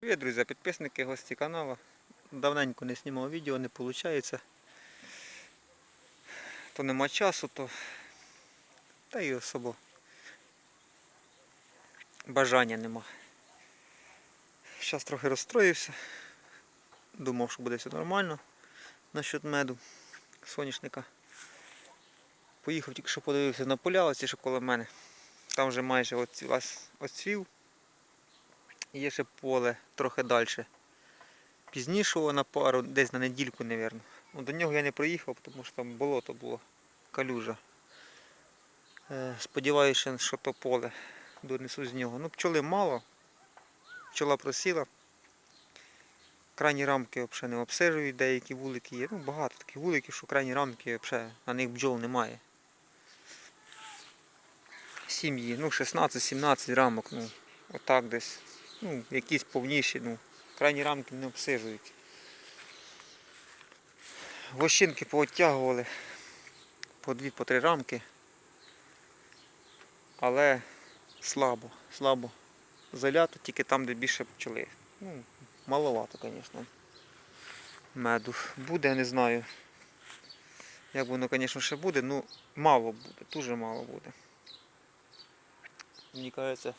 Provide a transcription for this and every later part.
Привіт, друзі, підписники, гості каналу. Давненько не знімав відео, не виходить. То нема часу, то та й особо бажання нема. Зараз трохи розстроївся. Думав, що буде все нормально насчет меду соняшника. Поїхав тільки що подивився на поля, оці що коло мене. Там вже майже оцвів. Є ще поле трохи далі. Пізнішого на пару, десь на недільку, мабуть. Ну, до нього я не проїхав, тому що там болото було, калюжа. Е, Сподіваюся, що то поле донесу з нього. Ну, пчоли мало, пчола просіла. Крайні рамки взагалі не обсижують, деякі вулики є. Ну, багато таких вуликів, що крайні рамки взагалі, на них бджол немає. Сім'ї, ну 16-17 рамок, ну, отак десь ну, якісь повніші, ну, крайні рамки не обсижують. Вощинки пооттягували по дві, по три рамки. Але слабо, слабо. Залято тільки там, де більше пчели. Ну, маловато, звісно. Меду. Буде, не знаю. Як воно, звісно, ще буде, ну мало буде, дуже мало буде. Мені кажеться,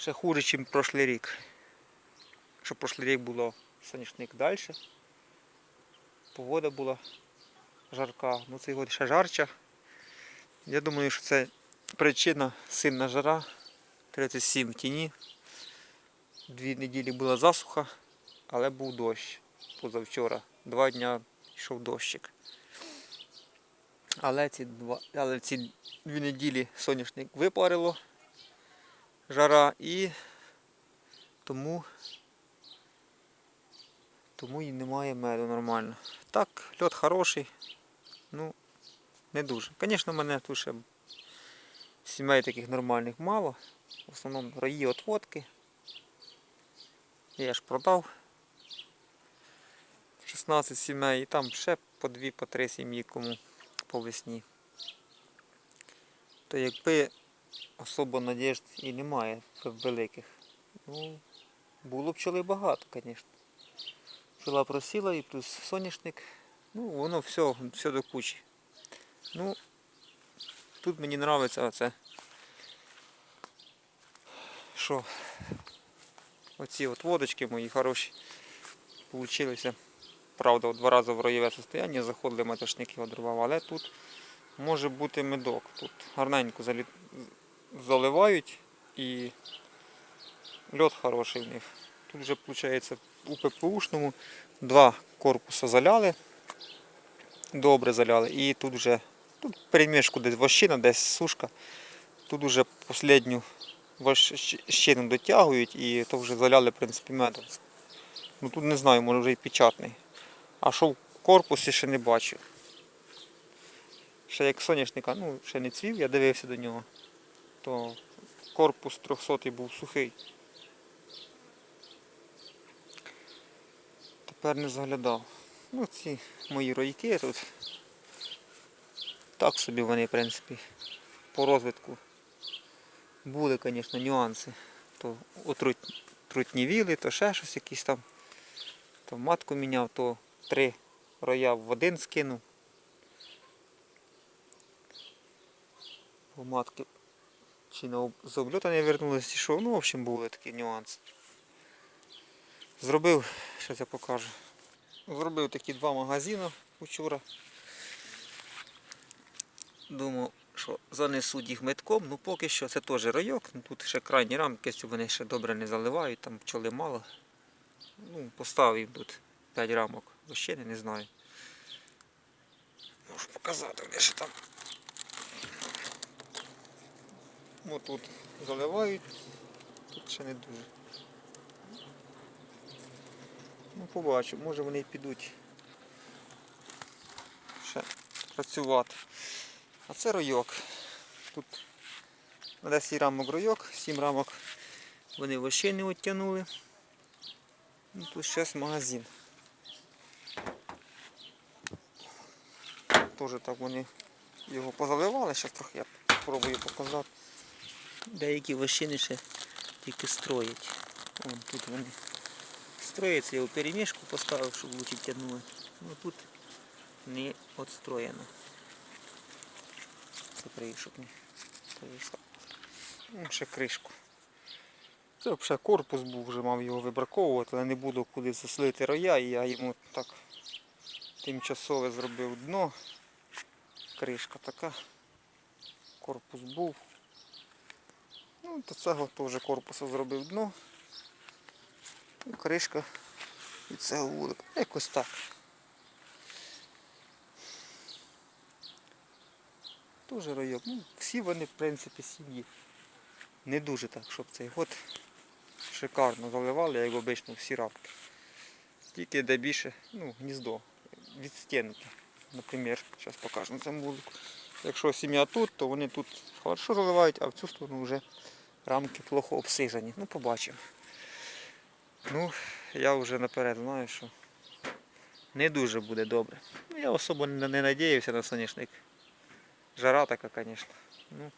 ще хуже, ніж прошлий рік. Якщо прошлий рік було соняшник далі, погода була жарка, ну цей год ще жарча. Я думаю, що це причина сильна жара, 37 в тіні. Дві неділі була засуха, але був дощ позавчора. Два дня йшов дощик. Але ці, два, але ці дві неділі соняшник випарило жара і тому, тому і немає меду нормально. Так, льот хороший, ну не дуже. Звісно, в мене тут ще сімей таких нормальних мало. В основному раї отводки. Я ж продав 16 сімей і там ще по 2 по 3 сім'ї кому по весні. То якби особо надіжд і немає великих. Ну, було пчоли багато, звісно. Пчола просіла і плюс соняшник. Ну, воно все, все до кучі. Ну, тут мені подобається оце. Що оці от водочки мої хороші получилися. Правда, два рази в роєве состояння заходили матошники одрував, але тут може бути медок. Тут гарненько залі... заливають і льот хороший в них. Тут вже виходить у ППУшному два корпуси заляли, добре заляли. І тут вже тут перемішку десь вощина, десь сушка. Тут вже останню вощину дотягують і то вже заляли в принципі медом. Ну тут не знаю, може вже і печатний. А що в корпусі ще не бачу. Ще як соняшника, ну ще не цвів, я дивився до нього, то корпус 300 був сухий. Тепер не заглядав. Ну ці мої ройки тут. Так собі вони, в принципі, по розвитку були, звісно, нюанси. То отрут, трутнівіли, то ще щось якісь там. То матку міняв, то три роя в один скинув. Бо матки чи на з обльота не вернулися, що. Ну, в общем, були такі нюанси. Зробив, зараз я покажу. Зробив такі два магазини вчора. Думав, що занесуть їх метком, ну поки що це теж райок, ну, тут ще крайні рамки, що вони ще добре не заливають, там пчоли мало. Ну, поставив тут 5 рамок. Вощини не знаю. Можу показати, де ще там. Ось тут заливають, тут ще не дуже. Ну, побачу, може вони підуть ще працювати. А це ройок. Тут на 10 рамок ройок, 7 рамок вони вощини оттягнули. Ну, тут зараз магазин. Теж так вони його позаливали, зараз трохи я спробую показати. Деякі вощини ще тільки строять. Вон тут вони строяться, я у перемішку поставив, щоб лучше тягнули. Ну тут не отстроєно. Закрию, щоб не. Ну, ще кришку. Це взагалі корпус був, вже мав його вибраковувати, але не буду куди заслити роя, і я йому так тимчасове зробив дно. Кришка така. Корпус був. Ну, до цього теж корпусу зробив дно. Ну, кришка і цього вулика. Якось так. Дуже райок. Ну, всі вони, в принципі, сім'ї. Не дуже так, щоб цей год шикарно заливали, як обично всі рабки. Тільки де більше, ну, гніздо відстінуте. Наприклад, зараз покажу на вулику. Якщо сім'я тут, то вони тут хорошо заливають, а в цю сторону вже рамки плохо обсижені. Ну, побачимо. Ну, я вже наперед знаю, що не дуже буде добре. Ну, я особо не, надіявся на соняшник. Жара така, звісно. Ну,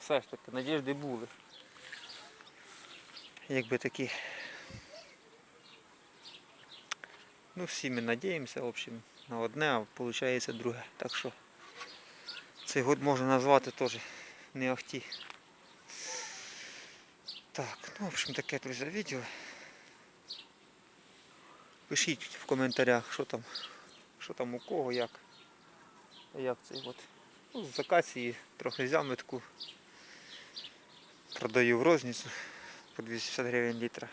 все ж таки, надіжди були. Якби такі. Ну, всі ми надіємося, в общем, на одне, а виходить друге. Так що цей год можна назвати теж не ахті. Так, ну, в общем, таке, друзі, відео. Пишіть в коментарях, що там, що там у кого, як. Як цей от. Ну, з акації трохи зяметку. Продаю в розницю по 250 гривень літра.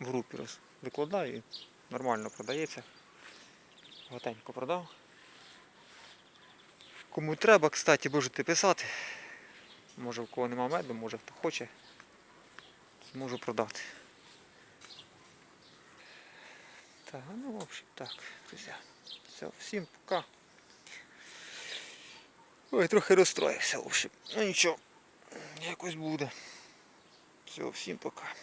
В групі роз викладаю нормально продається. Готенько продав. Кому треба, кстати, можете писати. Може в кого нема меду, може хто хоче. Зможу продати. Так, ну в общем так, друзі. Все, всім пока. Ой, трохи розстроївся, в общем. Ну нічого, якось буде. Все, всім пока.